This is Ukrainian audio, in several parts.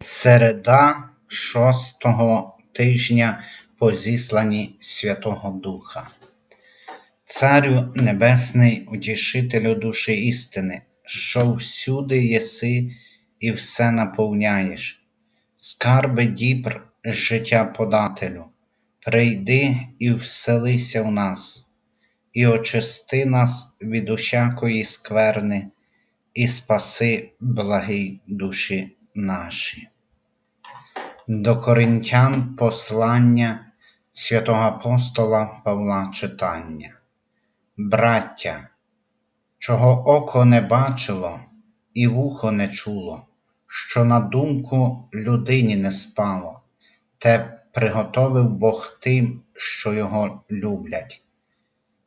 Середа шостого тижня по зісланні Святого Духа. Царю Небесний, утішителю душі істини, що всюди єси і все наповняєш, скарби дібр життя подателю, прийди і вселися в нас, і очисти нас від усякої скверни, і спаси благий душі наші. До Коринтян послання святого апостола Павла читання. Браття, чого око не бачило і вухо не чуло, що на думку людині не спало, те приготовив Бог тим, що його люблять.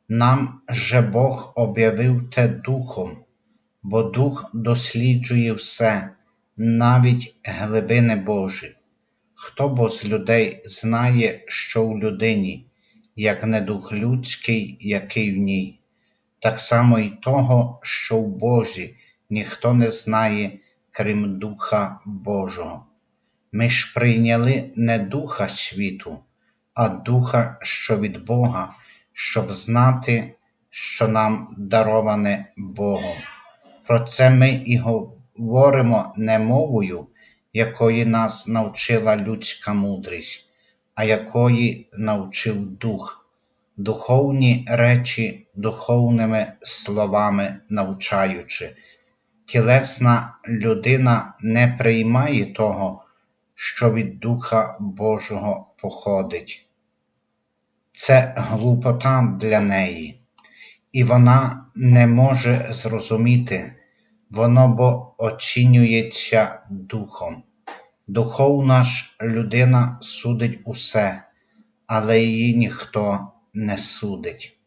Нам же Бог об'явив те духом, бо дух досліджує все, навіть глибини Божі. Хто бо з людей знає, що в людині, як не дух людський, який в ній, так само й того, що в Божі ніхто не знає, крім Духа Божого. Ми ж прийняли не духа світу, а духа, що від Бога, щоб знати, що нам дароване Богом. Про це ми і говоримо не мовою, якої нас навчила людська мудрість, а якої навчив дух, духовні речі духовними словами навчаючи. Тілесна людина не приймає того, що від Духа Божого походить. Це глупота для неї, і вона не може зрозуміти, воно бо оцінюється духом. Духовна ж людина судить усе, але її ніхто не судить.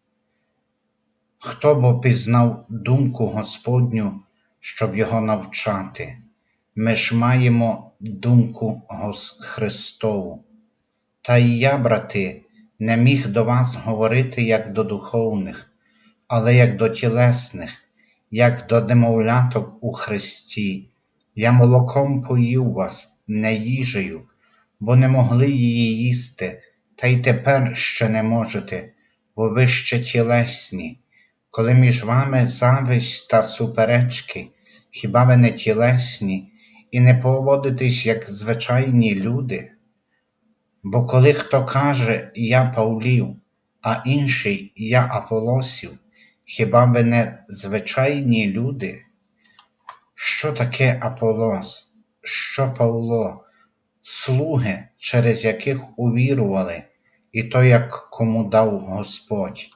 Хто бо пізнав думку Господню, щоб його навчати? Ми ж маємо думку Христову. Та й я, брати, не міг до вас говорити як до духовних, але як до тілесних, як до немовляток у Христі. Я молоком поїв вас, не їжею, бо не могли її їсти, та й тепер ще не можете, бо ви ще тілесні. Коли між вами зависть та суперечки, хіба ви не тілесні і не поводитесь як звичайні люди? Бо коли хто каже Я Павлів, а інший Я Аполосів, хіба ви не звичайні люди? Що таке Аполос? Що Павло? Слуги, через яких увірували, і то, як кому дав Господь.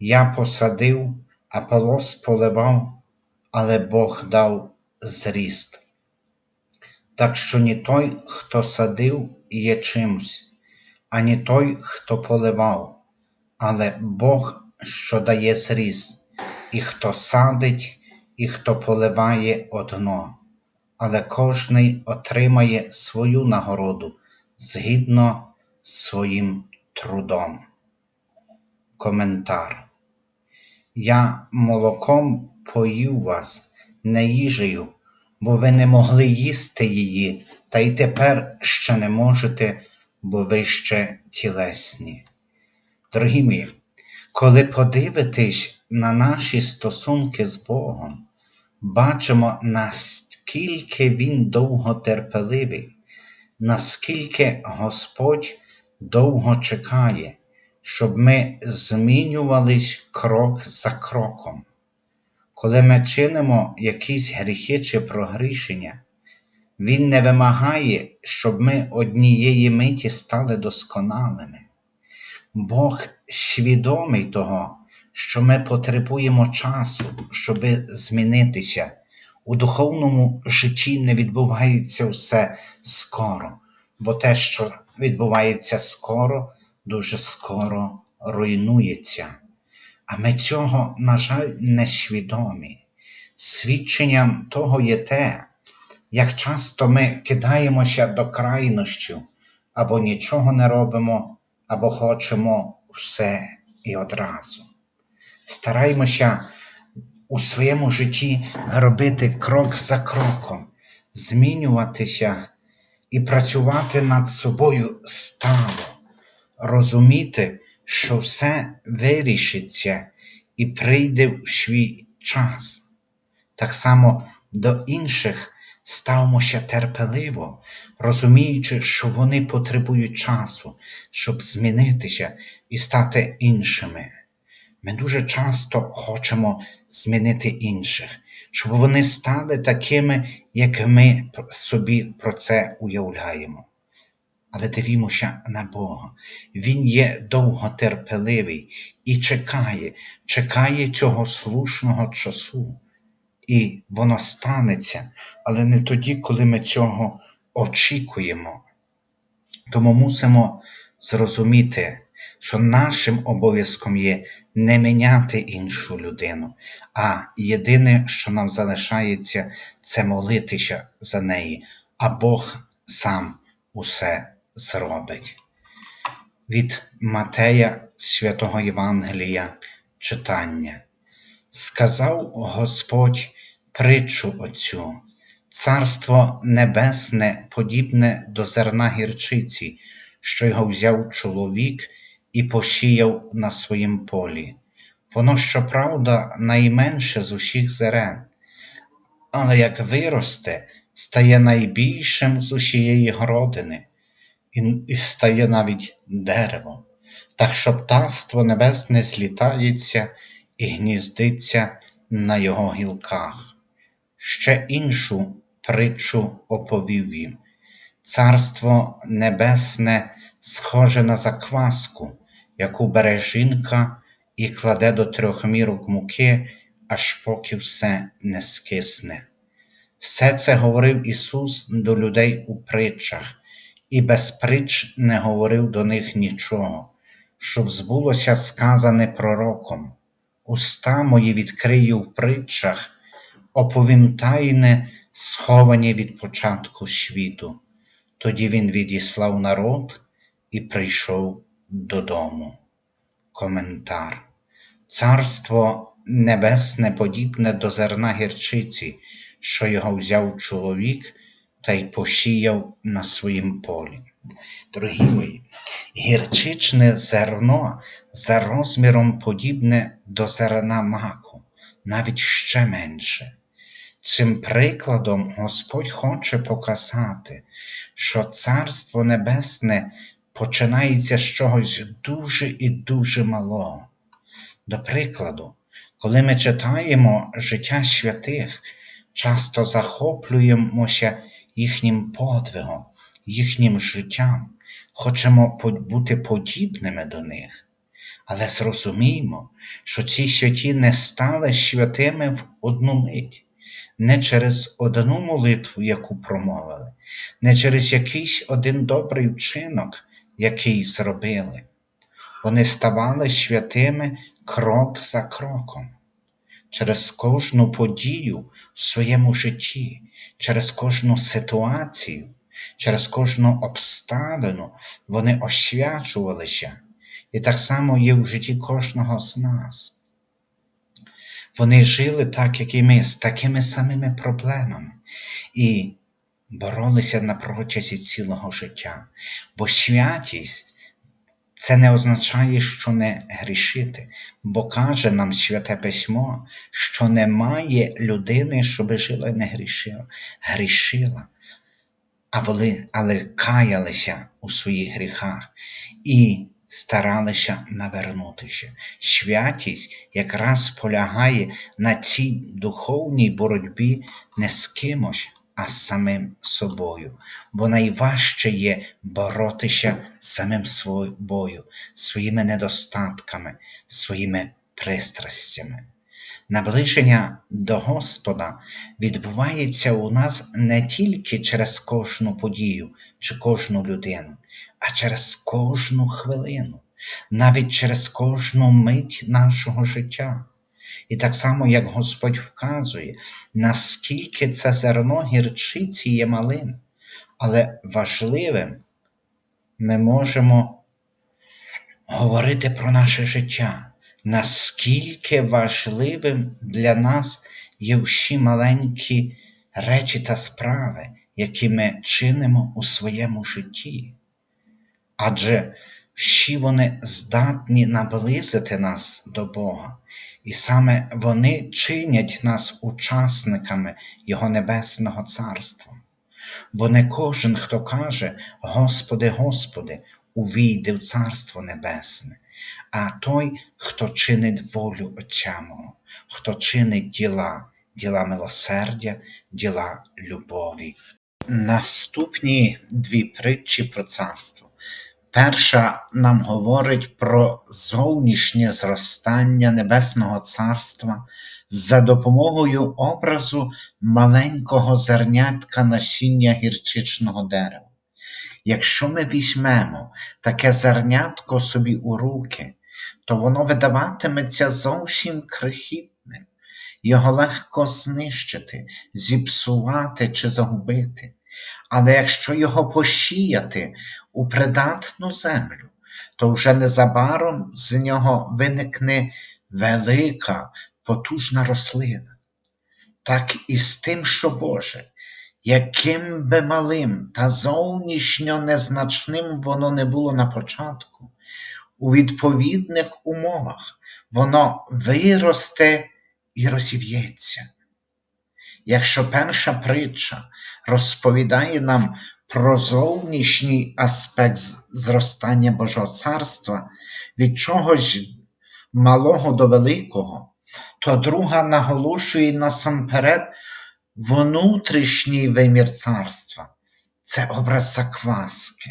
Я посадив, Аполос поливав, але Бог дав зріст. Так що ні той, хто садив, є чимсь, ані той, хто поливав, але Бог, що дає зріст, і хто садить, і хто поливає одно, але кожний отримає свою нагороду згідно з своїм трудом. Коментар. Я молоком поїв вас, не їжею, бо ви не могли їсти її, та й тепер ще не можете, бо ви ще тілесні. Дорогі мої, коли подивитесь на наші стосунки з Богом, бачимо, наскільки Він довготерпеливий, наскільки Господь довго чекає, щоб ми змінювались крок за кроком. Коли ми чинимо якісь гріхи чи прогрішення, Він не вимагає, щоб ми однієї миті стали досконалими. Бог свідомий того, що ми потребуємо часу, щоб змінитися. У духовному житті не відбувається все скоро, бо те, що відбувається скоро, дуже скоро руйнується. А ми цього, на жаль, не свідомі. Свідченням того є те, як часто ми кидаємося до крайнощів, або нічого не робимо, або хочемо все і одразу. Стараємося у своєму житті робити крок за кроком, змінюватися і працювати над собою стало, розуміти, що все вирішиться і прийде в свій час. Так само до інших ставмося терпеливо, розуміючи, що вони потребують часу, щоб змінитися і стати іншими. Ми дуже часто хочемо змінити інших, щоб вони стали такими, як ми собі про це уявляємо. Але дивімося на Бога. Він є довготерпеливий і чекає, чекає цього слушного часу. І воно станеться, але не тоді, коли ми цього очікуємо. Тому мусимо зрозуміти, що нашим обов'язком є не міняти іншу людину, а єдине, що нам залишається, це молитися за неї, а Бог сам усе зробить. Від Матея Святого Євангелія читання. Сказав Господь притчу оцю, царство небесне подібне до зерна гірчиці, що його взяв чоловік і посіяв на своїм полі. Воно, щоправда, найменше з усіх зерен, але як виросте, стає найбільшим з усієї городини, і стає навіть деревом, так що птаство небесне злітається і гніздиться на його гілках. Ще іншу притчу оповів їм. Царство небесне схоже на закваску, яку бере жінка і кладе до трьох мірок муки, аж поки все не скисне. Все це говорив Ісус до людей у притчах, і без притч не говорив до них нічого, щоб збулося сказане пророком. Уста мої відкрию в притчах, оповім тайне, сховані від початку світу. Тоді він відіслав народ і прийшов додому. Коментар. Царство небесне подібне до зерна гірчиці, що його взяв чоловік та й посіяв на своїм полі. Дорогі мої, гірчичне зерно за розміром подібне до зерна маку, навіть ще менше. Цим прикладом Господь хоче показати, що Царство Небесне починається з чогось дуже і дуже малого. До прикладу, коли ми читаємо життя святих, часто захоплюємося їхнім подвигом, їхнім життям, хочемо бути подібними до них. Але зрозуміймо, що ці святі не стали святими в одну мить, не через одну молитву, яку промовили, не через якийсь один добрий вчинок, який зробили. Вони ставали святими крок за кроком, через кожну подію в своєму житті, через кожну ситуацію, через кожну обставину вони освячувалися, і так само є в житті кожного з нас. Вони жили так, як і ми, з такими самими проблемами і боролися на протязі цілого життя. Бо святість це не означає, що не грішити, бо каже нам Святе Письмо, що немає людини, щоб жила і не грішила, грішила, а вони, але каялися у своїх гріхах і старалися навернутися. Святість якраз полягає на цій духовній боротьбі не з кимось, а з самим собою, бо найважче є боротися з самим собою, своїми недостатками, своїми пристрастями. Наближення до Господа відбувається у нас не тільки через кожну подію чи кожну людину, а через кожну хвилину, навіть через кожну мить нашого життя. І так само, як Господь вказує, наскільки це зерно гірчиці є малим, але важливим, ми можемо говорити про наше життя, наскільки важливим для нас є всі маленькі речі та справи, які ми чинимо у своєму житті. Адже всі вони здатні наблизити нас до Бога, і саме вони чинять нас учасниками Його Небесного Царства. Бо не кожен, хто каже, Господи, Господи, увійде в Царство Небесне, а той, хто чинить волю Отця хто чинить діла, діла милосердя, діла любові. Наступні дві притчі про царство. Перша нам говорить про зовнішнє зростання Небесного Царства за допомогою образу маленького зернятка насіння гірчичного дерева. Якщо ми візьмемо таке зернятко собі у руки, то воно видаватиметься зовсім крихітним, його легко знищити, зіпсувати чи загубити. Але якщо його посіяти у придатну землю, то вже незабаром з нього виникне велика, потужна рослина. Так і з тим, що Боже, яким би малим та зовнішньо незначним воно не було на початку, у відповідних умовах воно виросте і розів'ється. Якщо перша притча розповідає нам про зовнішній аспект зростання Божого царства від чогось малого до великого, то друга наголошує насамперед внутрішній вимір царства це образ закваски.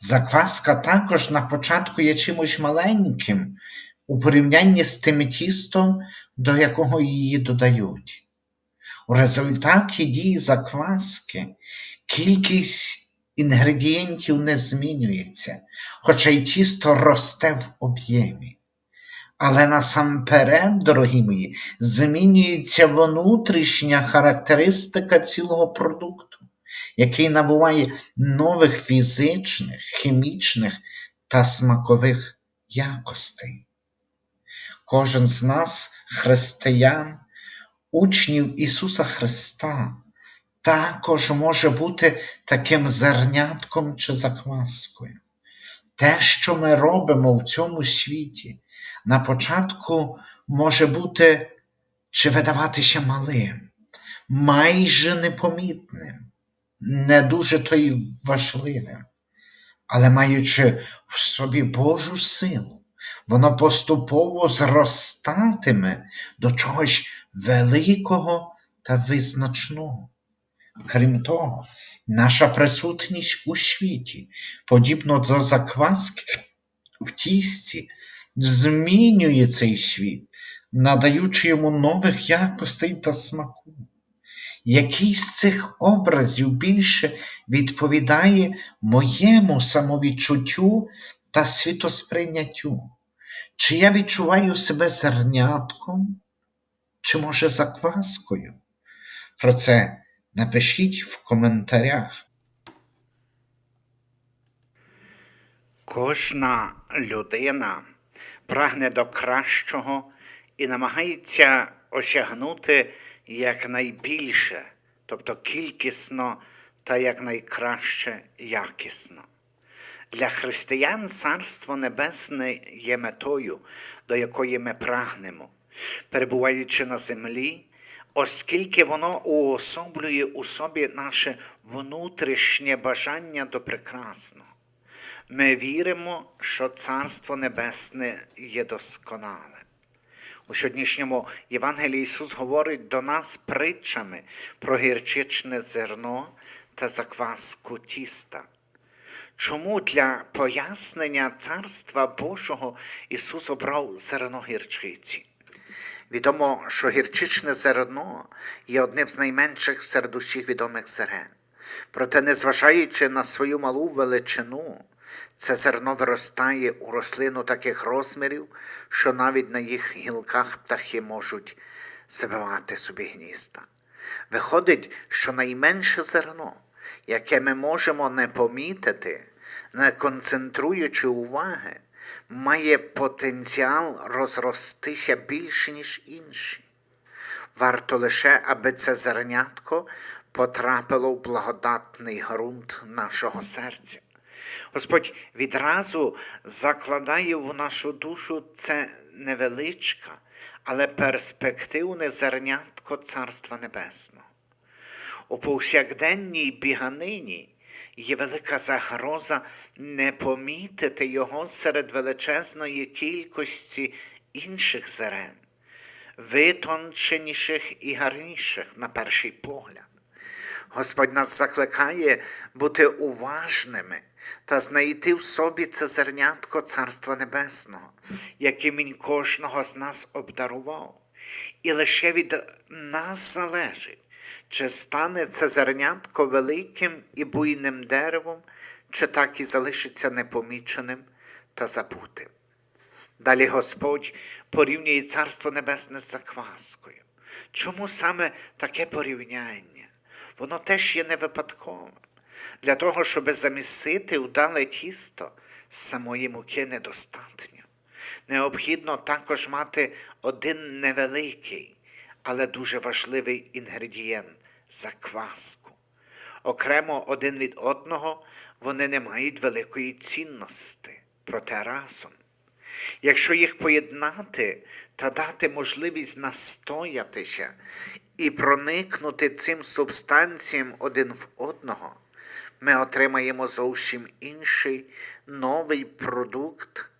Закваска також на початку є чимось маленьким у порівнянні з тим тістом, до якого її додають. У результаті дії закваски кількість інгредієнтів не змінюється, хоча й тісто росте в об'ємі. Але насамперед, дорогі мої, змінюється внутрішня характеристика цілого продукту, який набуває нових фізичних, хімічних та смакових якостей. Кожен з нас, християн, учнів Ісуса Христа, також може бути таким зернятком чи закваскою. Те, що ми робимо в цьому світі, на початку може бути чи видаватися малим, майже непомітним, не дуже то й важливим, але маючи в собі Божу силу, воно поступово зростатиме до чогось великого та визначного. Крім того, наша присутність у світі, подібно до закваски в тісті, змінює цей світ, надаючи йому нових якостей та смаку. Який з цих образів більше відповідає моєму самовідчуттю та світосприйняттю? Чи я відчуваю себе зернятком, чи, може, закваскою? Про це напишіть в коментарях. Кожна людина прагне до кращого і намагається осягнути якнайбільше, тобто кількісно та якнайкраще якісно. Для християн Царство Небесне є метою, до якої ми прагнемо, перебуваючи на землі, оскільки воно уособлює у собі наше внутрішнє бажання до прекрасного. Ми віримо, що Царство Небесне є досконале. У сьогоднішньому Євангелії Ісус говорить до нас притчами про гірчичне зерно та закваску тіста. Чому для пояснення Царства Божого Ісус обрав зерно гірчиці? Відомо, що гірчичне зерно є одним з найменших серед усіх відомих зерен. Проте, незважаючи на свою малу величину, це зерно виростає у рослину таких розмірів, що навіть на їх гілках птахи можуть забивати собі гнізда. Виходить, що найменше зерно, яке ми можемо не помітити, не концентруючи уваги, має потенціал розростися більше, ніж інші. Варто лише, аби це зернятко потрапило в благодатний ґрунт нашого серця. Господь відразу закладає в нашу душу це невеличка, але перспективне зернятко Царства Небесного. У повсякденній біганині є велика загроза не помітити його серед величезної кількості інших зерен, витонченіших і гарніших на перший погляд. Господь нас закликає бути уважними та знайти в собі це зернятко Царства Небесного, яким Він кожного з нас обдарував. І лише від нас залежить, чи стане це зернятко великим і буйним деревом, чи так і залишиться непоміченим та забутим. Далі Господь порівнює Царство Небесне з закваскою. Чому саме таке порівняння? Воно теж є не випадковим. Для того, щоб замісити удале тісто, самої муки недостатньо. Необхідно також мати один невеликий, але дуже важливий інгредієнт закваску. Окремо один від одного вони не мають великої цінності, проте разом. Якщо їх поєднати та дати можливість настоятися і проникнути цим субстанціям один в одного, ми отримаємо зовсім інший новий продукт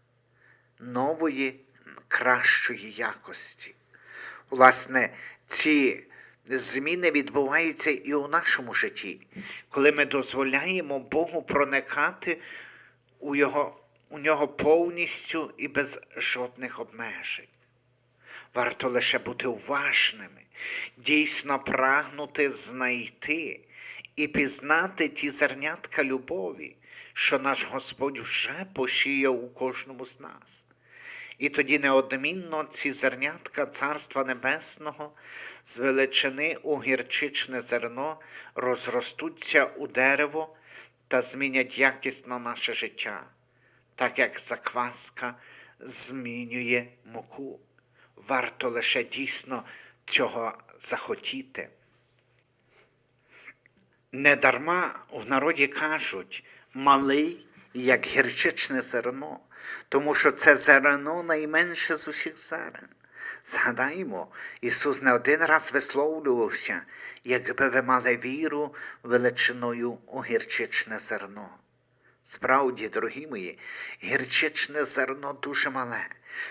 нової кращої якості. Власне, ці зміни відбуваються і у нашому житті, коли ми дозволяємо Богу проникати у, його, у нього повністю і без жодних обмежень. Варто лише бути уважними, дійсно прагнути знайти і пізнати ті зернятка любові, що наш Господь вже посіяв у кожному з нас. І тоді неодмінно ці зернятка Царства Небесного з величини у гірчичне зерно розростуться у дерево та змінять якісно наше життя, так як закваска змінює муку. Варто лише дійсно цього захотіти. Недарма в народі кажуть малий, як гірчичне зерно, тому що це зерно найменше з усіх зерен. Згадаймо, Ісус не один раз висловлювався, якби ви мали віру величиною у гірчичне зерно. Справді, дорогі мої, гірчичне зерно дуже мале.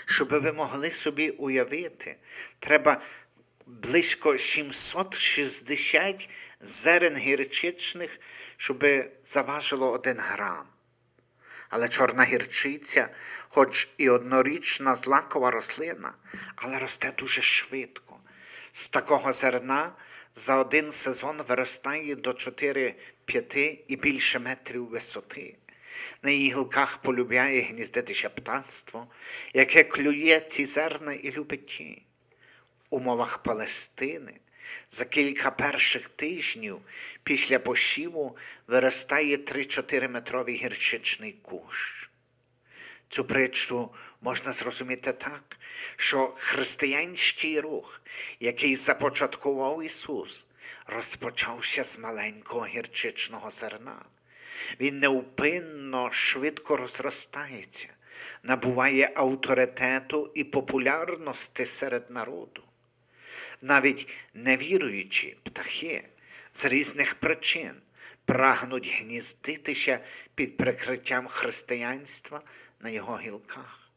Щоб ви могли собі уявити, треба близько 760 зерен гірчичних, щоб заважило один грам. Але чорна гірчиця, хоч і однорічна злакова рослина, але росте дуже швидко. З такого зерна за один сезон виростає до 4-5 і більше метрів висоти. На її гілках полюбляє гніздитися птанство, яке клює ці зерна і любить ті. Умовах Палестини за кілька перших тижнів після посіву виростає 3-4 метровий гірчичний кущ. Цю притчу можна зрозуміти так, що християнський рух, який започаткував Ісус, розпочався з маленького гірчичного зерна. Він неупинно швидко розростається, набуває авторитету і популярності серед народу. Навіть невіруючі птахи з різних причин прагнуть гніздитися під прикриттям християнства на його гілках.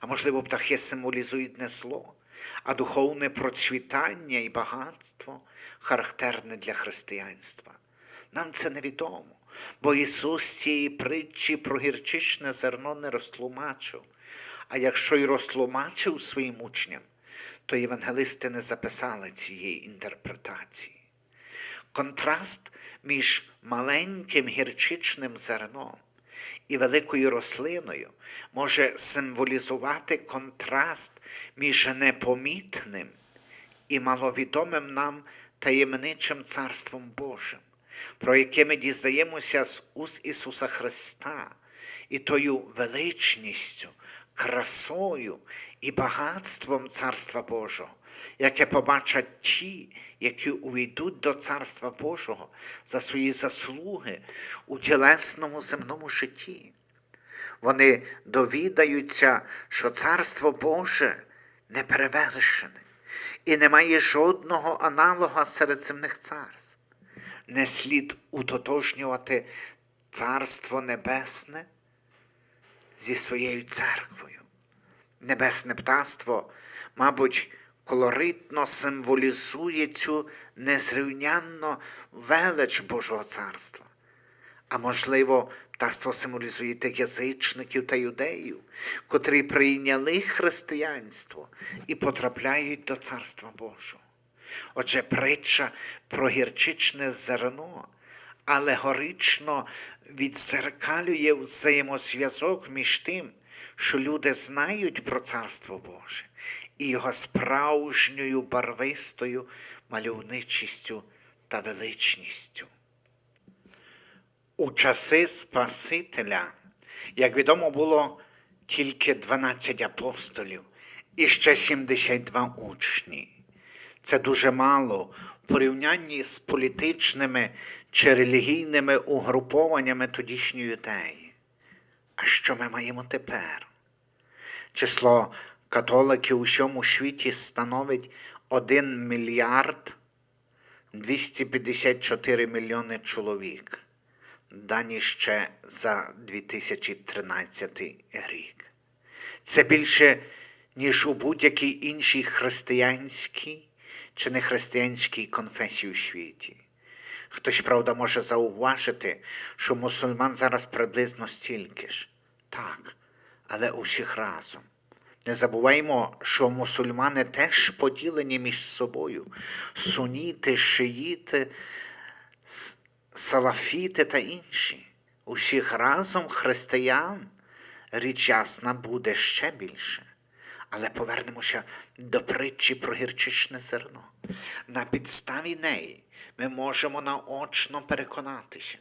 А можливо, птахи символізують не зло, а духовне процвітання і багатство, характерне для християнства. Нам це невідомо, бо Ісус цієї притчі про гірчичне зерно не розтлумачив. А якщо й розтлумачив своїм учням, то євангелисти не записали цієї інтерпретації. Контраст між маленьким гірчичним зерном і великою рослиною може символізувати контраст між непомітним і маловідомим нам таємничим Царством Божим, про яке ми дізнаємося з уст Ісуса Христа і тою величністю, красою і багатством Царства Божого, яке побачать ті, які увійдуть до Царства Божого за свої заслуги у тілесному земному житті. Вони довідаються, що Царство Боже не перевершене і не має жодного аналога серед земних царств. Не слід утотожнювати Царство Небесне зі своєю церквою. Небесне птаство, мабуть, колоритно символізує цю незрівнянно велич Божого царства. А можливо, птаство символізує тих язичників та юдеїв, котрі прийняли християнство і потрапляють до Царства Божого. Отже, притча про гірчичне зерно алегорично відзеркалює взаємозв'язок між тим, що люди знають про Царство Боже і його справжньою барвистою мальовничістю та величністю. У часи Спасителя, як відомо, було тільки 12 апостолів і ще 72 учні. Це дуже мало в порівнянні з політичними чи релігійними угрупованнями тодішньої юдеї. А що ми маємо тепер? Число католиків у всьому світі становить 1 мільярд 254 мільйони чоловік. Дані ще за 2013 рік. Це більше, ніж у будь-якій іншій християнській чи нехристиянській конфесії у світі. Хтось, правда, може зауважити, що мусульман зараз приблизно стільки ж. Так, але усіх разом. Не забуваймо, що мусульмани теж поділені між собою суніти, шиїти, салафіти та інші. Усіх разом християн річ ясна буде ще більше. Але повернемося до притчі про гірчичне зерно. На підставі неї ми можемо наочно переконатися,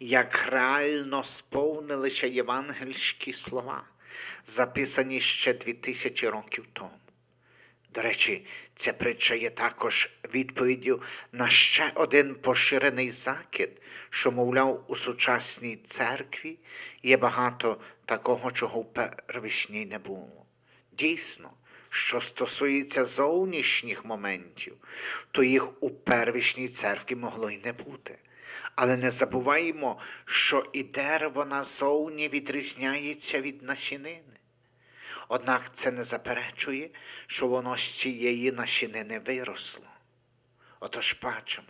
як реально сповнилися євангельські слова, записані ще дві тисячі років тому. До речі, ця притча є також відповіддю на ще один поширений закид, що, мовляв, у сучасній церкві є багато такого, чого в первісній не було. Дійсно, що стосується зовнішніх моментів, то їх у первісній церкві могло й не бути. Але не забуваємо, що і дерево назовні відрізняється від насінини. Однак це не заперечує, що воно з цієї насінини виросло. Отож бачимо,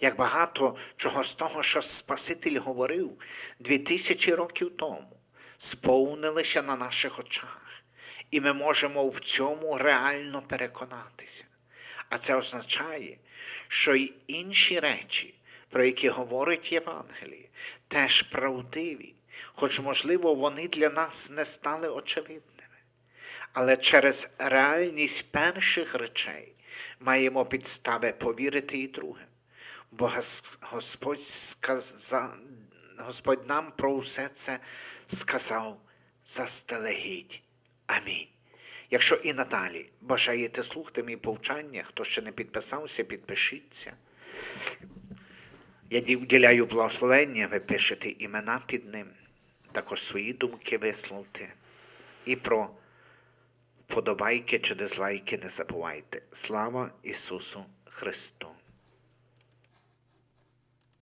як багато чого з того, що Спаситель говорив дві тисячі років тому, сповнилися на наших очах, і ми можемо в цьому реально переконатися. А це означає, що й інші речі, про які говорить Євангеліє, теж правдиві, хоч, можливо, вони для нас не стали очевидними. Але через реальність перших речей маємо підстави повірити і другим. Бо Господь, сказа... Господь нам про все це сказав заздалегідь. Амінь. Якщо і надалі бажаєте слухати мій повчання, хто ще не підписався, підпишіться. Я ді- уділяю благословення, ви пишете імена під ним, також свої думки висловте. І про вподобайки чи дизлайки не забувайте. Слава Ісусу Христу!